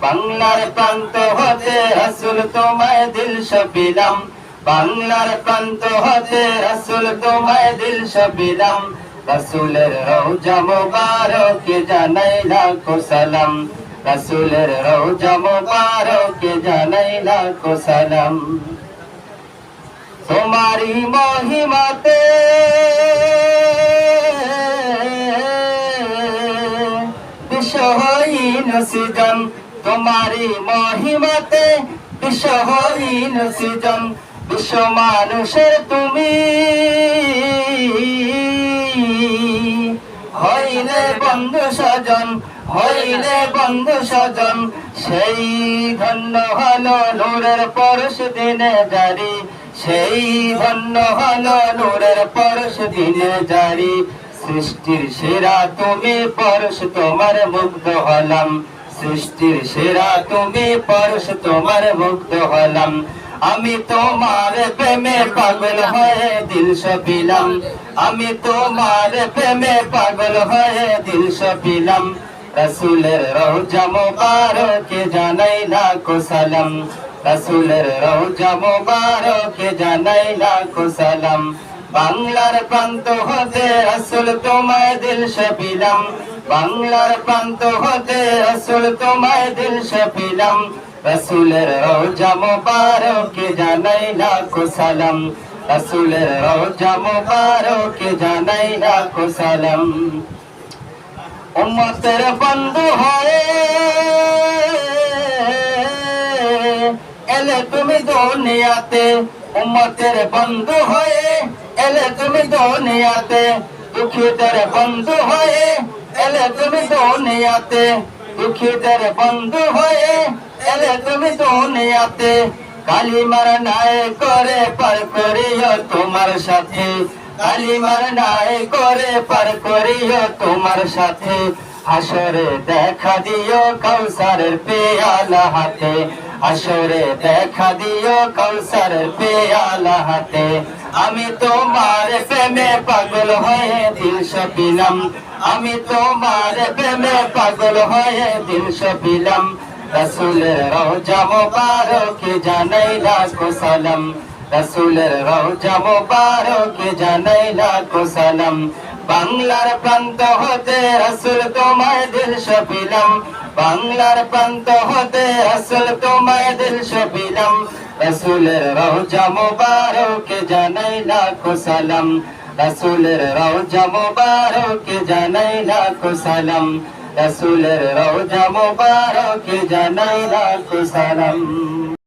বাংলার প্রান্ত হতে রসুল তোমায় দিল সপিলাম। বাংলার প্রান্ত হতে রসুল তোমায় দিল সপিলাম। রসুলের রওজা মুবারকে জানাই লাখো সালাম। রসুলের রওজা মুবারকে জানাই লাখো সালাম। তোমারি মহিমাতে বিশ্বহীন সৃজন তোমারি মহিমাতে বিশ্বহীন সৃজন বিশ্ব মানুষের তুমি। হইলে বন্ধু স্বজন, হইলে বন্ধু স্বজন, সেই ধন্য হলো নূরের পরশ দিনে জারি। সেই ধন্য হলো নূরের পরশ দিনে জারি। সৃষ্টির সেরা তুমি পরশ তোমার মুগ্ধ হলাম। সৃষ্টির সেরা তুমি পরশ তোমার মুগ্ধ হলাম। আমি তোমার প্রেমে পাগল হয়ে দিল সপিলাম। আমি তোমার প্রেমে পাগল হয়ে দিল সপিলাম। রসুলের রওজা মুবারকে জানাই লাখো সালাম। রসুলের রওজা মুবারকে জানাই লাখো সালাম। বাংলার প্রান্ত হতে রসুল তোমায় দিল সপিলাম। বাংলার প্রান্ত হতে রসুল তোমায় দিল সপিলাম। রসুলের রওজা মুবারকে জানাই লাখো সালাম। রসুলের রওজা মুবারকে জানাই লাখো সালাম। উম্মতের বন্ধু হয়ে এলে তুমি দুনিয়াতে। উম্মতের বন্ধু হয়ে এলে তুমি তো দুনিয়াতে দুঃখীদের বন্ধু হয়ে, এলে তুমি তো দুনিয়াতে দুঃখীদের বন্ধু হয়ে, এলে তুমি তো দুনিয়াতে। কালিমার নাই করে পার করিও তোমার সাথে, কালিমার নাই করে পার করিও তোমার সাথে। হাসরে দেখা দিও কৌসারের পেয়ালা হাতে হাসরে দেখা দিও কৌসারের পেয়ালা হাতে। আমি তোমার প্রেমে পাগল হয়ে দিল সপিলাম। আমি তোমার প্রেমে পাগল হয়ে দিল সপিলাম। রসুলের রওজা মুবারকে জানাই লাখো সালাম। রসুলের রওজা মুবারকে জানাই লাখো সালাম। বাংলার প্রান্ত হতে রসুল তোমায় দিল সপিলাম। বাংলার প্রান্ত হতে আসল তোমায় দিল সবিলাম রসুলের রওজা মুবারকে জানাই লাখো সালাম। রসুলের রওজা মুবারকে জানাই লাখো সালাম। রসুলের রওজা মুবারকে জানাই লাখো সালাম।